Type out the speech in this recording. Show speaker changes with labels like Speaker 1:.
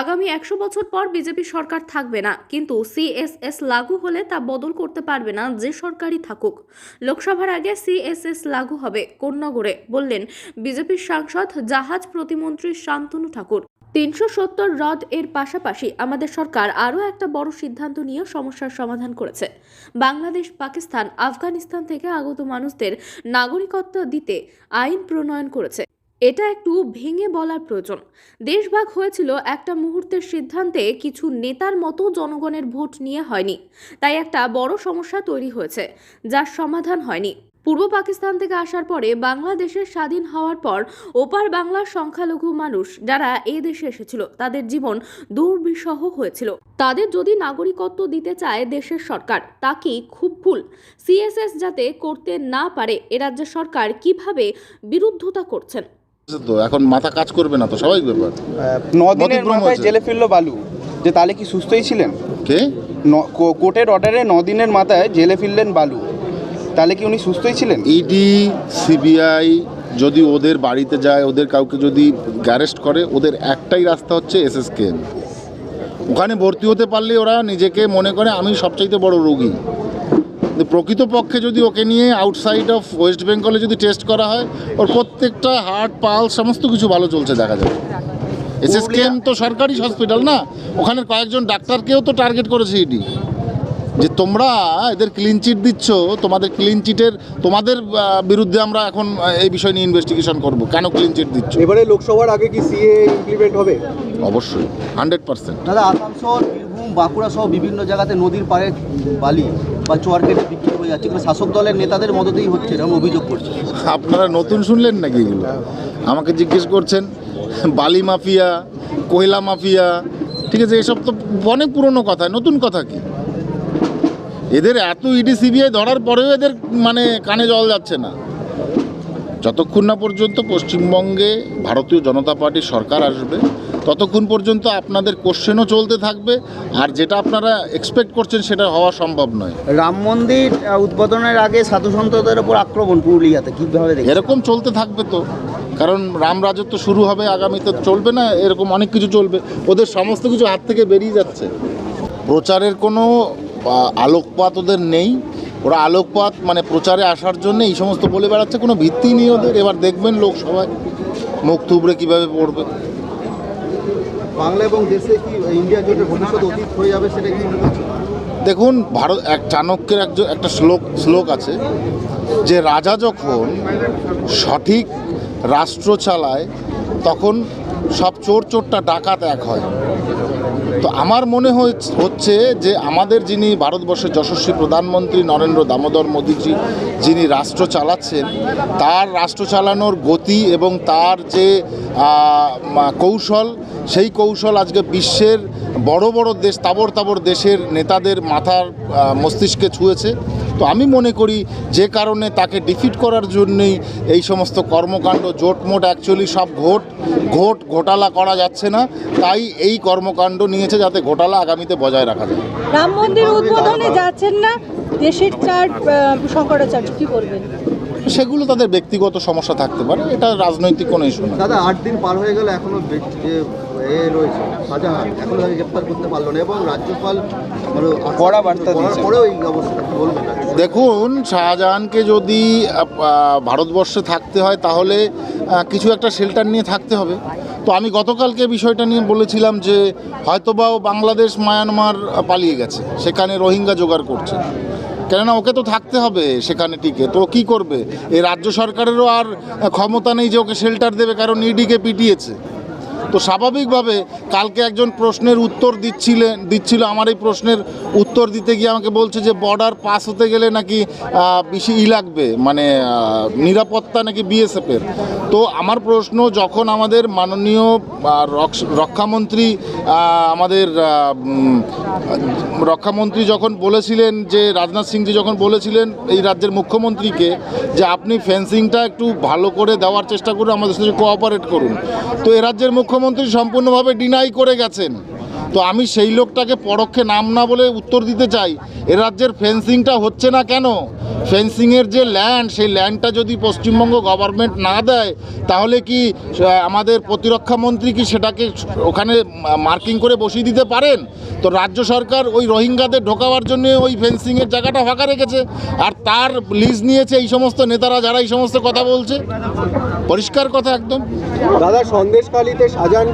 Speaker 1: আগামী একশো বছর পর বিজেপি সরকার থাকবে না, কিন্তু সিএসএস লাগু হলে তা বদল করতে পারবে না যে সরকারই থাকুক। লোকসভার আগে সিএসএস লাগু হবে কোন্নগরে, বললেন বিজেপির সাংসদ জাহাজ প্রতিমন্ত্রী শান্তনু ঠাকুর। তিনশো সত্তর হ্রদ এর পাশাপাশি আমাদের সরকার আরও একটা বড় সিদ্ধান্ত নিয়ে সমস্যার সমাধান করেছে। বাংলাদেশ, পাকিস্তান, আফগানিস্তান থেকে আগত মানুষদের নাগরিকত্ব দিতে আইন প্রণয়ন করেছে। এটা একটু ভেঙে বলার প্রয়োজন। দেশভাগ হয়েছিল একটা মুহূর্তের সিদ্ধান্তে কিছু নেতার মতো জনগণের ভোট নিয়ে হয়নি। তাই একটা বড় সমস্যা তৈরি হয়েছে, যার সমাধান হয়নি। পূর্ব পাকিস্তান থেকে আসার পরে বাংলাদেশের স্বাধীন হওয়ার পর ওপার বাংলার সংখ্যালঘু মানুষ যারা এ দেশে এসেছিল, তাদের জীবন দুর্বিষহ হয়েছিল। তাদের যদি নাগরিকত্ব দিতে চায় দেশের সরকার, তা কি খুব ভুল। সিএসএস যাতে করতে না পারে, এ রাজ্যের সরকার কীভাবে বিরুদ্ধতা করছেন?
Speaker 2: তো? এখন মাথা কাজ করবে না তো? স্বাভাবিক ব্যাপার।
Speaker 3: ন দিনের
Speaker 2: মতিভ্রম
Speaker 3: মাথায় জেলে ফিরলো বালু। যে তাহলে কি সুস্থই ছিলেন?
Speaker 2: কে?
Speaker 3: কোর্টের অর্ডারে ন দিনের মাথায় জেলে ফিরলেন বালু। তাহলে কি উনি সুস্থই ছিলেন?
Speaker 2: ইডি সিবিআই যদি ওদের বাড়িতে যায় ওদের কাউকে যদি গ্যারেস্ট করে ওদের একটাই রাস্তা হচ্ছে এসএসকেএম ওখানে ভর্তি হতে পারলে ওরা নিজেকে মনে করে আমি সবচাইতে বড় রোগী। প্রকৃতপক্ষে যদি ওকে নিয়ে আউটসাইড অফ ওয়েস্ট বেঙ্গলে যদি টেস্ট করা হয় ওর প্রত্যেকটা হার্ট পাল সমস্ত কিছু ভালো চলছে দেখা যাবে। এসএসকেএম তো সরকারি হসপিটাল না? ওখানে কয়েকজন ডাক্তারকেও তো টার্গেট করেছে ইডি যে তোমরা এদের ক্লিন চিট দিচ্ছ তোমাদের ক্লিন চিটের তোমাদের বিরুদ্ধে আমরা এখন এই বিষয় নিয়ে ইনভেস্টিগেশন করব। কেন ক্লিন চিট দিচ্ছ?
Speaker 4: এবারে লোকসভার আগে কি সিএ ইমপ্লিমেন্ট হবে?
Speaker 2: অবশ্যই হান্ড্রেড পার্সেন্ট
Speaker 5: দাদা আসানসোল বাঁকুড়া সহ বিভিন্ন জায়গাতে নদীর পাড়ে বালি বা চোয়ার কেটে বিক্রি হয়ে যাচ্ছে। এগুলো শাসক দলের নেতাদের মদতেই হচ্ছে, এরকম অভিযোগ করছে।
Speaker 2: আপনারা নতুন শুনলেন নাকি এগুলো? আমাকে জিজ্ঞেস করছেন, বালি মাফিয়া, কয়লা মাফিয়া, ঠিক আছে, এসব তো অনেক পুরনো কথা, নতুন কথা কি? এদের এত ইডি, সিবিআই ধরার পরেও এদের মানে কানে জল যাচ্ছে না। যতক্ষণ না পর্যন্ত পশ্চিমবঙ্গে ভারতীয় জনতা পার্টির সরকার আসবে ততক্ষণ পর্যন্ত আপনাদের কোশ্চেনও চলতে থাকবে আর যেটা আপনারা এক্সপেক্ট করছেন সেটা হওয়া সম্ভব নয়।
Speaker 5: রাম মন্দির উদ্বোধনের আগে সাধু সন্তদের উপর আক্রমণ পুরুলিয়াতে কীভাবে দেখি
Speaker 2: এরকম চলতে থাকবে তো কারণ রাম রাজত্ব শুরু হবে আগামীতে চলবে না এরকম অনেক কিছু চলবে ওদের সমস্ত কিছু হাত থেকে বেরিয়ে যাচ্ছে। প্রচারের কোনো আলোকপাত ওদের নেই ওরা আলোকপাত মানে প্রচারে আসার জন্য এই সমস্ত বলে বেড়াচ্ছে কোনো ভিত্তি নেই ওদের। এবার দেখবেন লোকসভায় মুখ থুবড়ে কীভাবে পড়বে।
Speaker 4: বাংলা এবং দেশে কি ইন্ডিয়া জোটের ভবিষ্যৎ অতীত হয়ে যাবে সেটা কি
Speaker 2: দেখুন ভারত এক চাণক্যের একজন একটা শ্লোক শ্লোক আছে যে রাজা যখন সঠিক রাষ্ট্র চালায় তখন সব চোর চোরটা ডাকাত এক হয়। তো আমার মনে হচ্ছে যে আমাদের যিনি ভারতবর্ষের যশস্বী প্রধানমন্ত্রী নরেন্দ্র দামোদর মোদীজি, যিনি রাষ্ট্র চালাচ্ছেন, তার রাষ্ট্র চালানোর গতি এবং তার যে কৌশল, সেই কৌশল আজকে বিশ্বের বড় বড় দেশ তাবর তাবর দেশের নেতাদের মাথার মস্তিষ্কে ছুঁয়েছে। তো আমি মনে করি যে কারণে তাকে ডিফিট করার জন্যই এই সমস্ত কর্মকাণ্ড জোটমোট অ্যাকচুয়ালি সব ভোট ঘোট ঘোটালা করা যাচ্ছে না। তাই এই কর্মকাণ্ড নিয়েছে যাতে ঘোটালা আগামীতে বজায় রাখা যায়।
Speaker 6: রাম মন্দির উদ্বোধনে যাচ্ছেন না দেশের চার শঙ্করাচার্য কি বলবেন?
Speaker 2: সেগুলো তাদের ব্যক্তিগত সমস্যা থাকতে পারে এটা রাজনৈতিক কোনো ইস্যু না।
Speaker 4: দাদা আট দিন পার হয়ে গেল এখনও যে রয়েছে শাহজাহান এখনও তাকে গ্রেপ্তার করতে পারল না এবং রাজ্যপাল
Speaker 3: কড়া বার্তা
Speaker 4: পরেও এই অবস্থা বলবেন আর?
Speaker 2: দেখুন, শাহজাহানকে যদি ভারতবর্ষে থাকতে হয়, তাহলে কিছু একটা শেল্টার নিয়ে থাকতে হবে। তো আমি গতকালকে বিষয়টা নিয়ে বলেছিলাম যে হয়তোবা ও বাংলাদেশ মায়ানমার পালিয়ে গেছে। সেখানে রোহিঙ্গা জোগাড় করছে। কেননা ওকে তো থাকতে হবে সেখানে টিকে। তো কি করবে? এই রাজ্য সরকারেরও আর ক্ষমতা নেই যে ওকে শেল্টার দেবে, কারণ ইডিকে পিটিয়েছে। তো স্বাভাবিকভাবে কালকে একজন প্রশ্নের উত্তর দিচ্ছিলেন দিচ্ছিল, আমার এই প্রশ্নের উত্তর দিতে গিয়ে আমাকে বলছে যে বর্ডার পাস হতে গেলে নাকি বেশি ই লাগবে মানে নিরাপত্তা নাকি বিএসএফের তো আমার প্রশ্ন, যখন আমাদের মাননীয় রক্ষ- রক্ষামন্ত্রী আমাদের রক্ষামন্ত্রী যখন বলেছিলেন যে, রাজনাথ সিংজি যখন বলেছিলেন এই রাজ্যের মুখ্যমন্ত্রীকে যে আপনি ফেন্সিংটা একটু ভালো করে দেওয়ার চেষ্টা করুন, আমাদের সাথে কোঅপারেট করুন। তো এ রাজ্যের মুখ্যমন্ত্রী সম্পূর্ণভাবে ডিনাই করে গেছেন। তো আমি সেই লোকটাকে পরোক্ষে নাম না বলে উত্তর দিতে চাই। এ রাজ্যের ফেন্সিংটা হচ্ছে না কেন? ফেন্সিংয়ের যে ল্যান্ড, সেই ল্যান্ডটা যদি পশ্চিমবঙ্গ গভর্নমেন্ট না দেয়, তাহলে কি আমাদের প্রতিরক্ষা মন্ত্রী কি সেটাকে ওখানে মার্কিং করে বসিয়ে দিতে পারেন? তো রাজ্য সরকার ওই রোহিঙ্গাদের ঢোকাবার জন্য ওই ফেন্সিংয়ের জায়গাটা ফাঁকা রেখেছে। আর তার লিজ নিয়েছে এই সমস্ত নেতারা যারা এই সমস্ত কথা বলছে। পরিষ্কার কথা একদম।
Speaker 4: দাদা সন্দেশকালীতে সাজান